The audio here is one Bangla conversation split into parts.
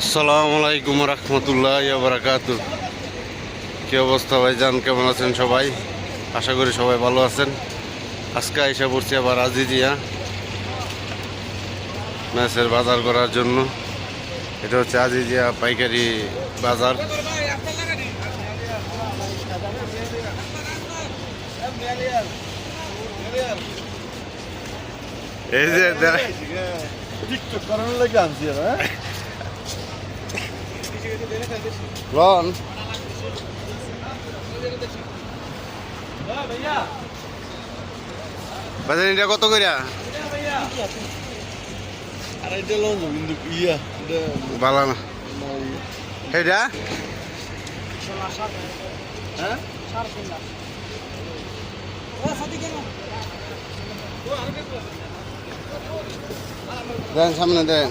আসসালামু আলাইকুম রহমতুল্লাহ বারাকাত কি অবস্থা ভাই যান কেমন আছেন সবাই? আশা করি সবাই ভালো আছেন। আজকে আইসা পড়ছি আবার আজিজিয়া ম্যাচের বাজার করার জন্য। এটা হচ্ছে আজিজিয়া পাইকারি বাজার। এই যে দে- টিকটক করানোর লাগে আনছি হ্যাঁ রন বাজার এটা কত কইরা আর এটা লোন কিন্তু ইয়া এটা ভালো না এটা হ্যাঁ দেন সামনে দেন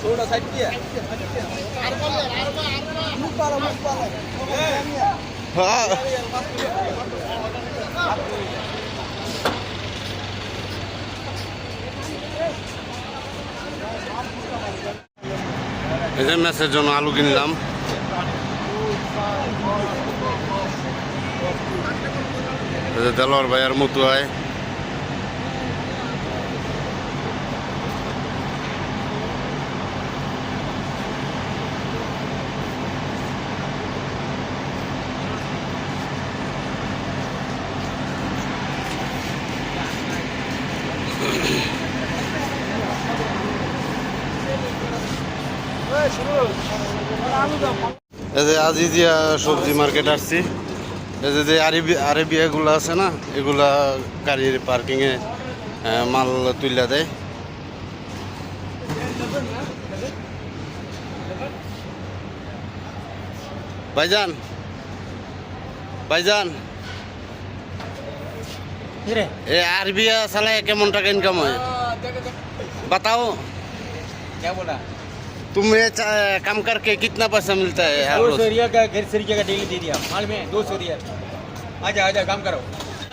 ষোলোটা ষাট দিয়া। হ্যাঁ এই যে ম্যাচের জন্য আলু কিনলাম। এই যে দেলোয়ার ভাই আর মতো হয়। এই যে আজিজিয়া সবজি মার্কেট আসছি এই যে যে আরবি আরবিয়াগুলো আছে না এগুলা গাড়ির পার্কিংয়ে আহ, মাল তুইলা দেয় ভাইজান ভাইজান এ আরবিয়া চালায় কেমন টাকা ইনকাম হয় बताओ क्या बोला तुम्हें कम करके कितना पैसा मिलता है दो सौ रिया का घर से रिया का डेली दे दिया। माल में दो सौ रिया। आजा आजा काम करो।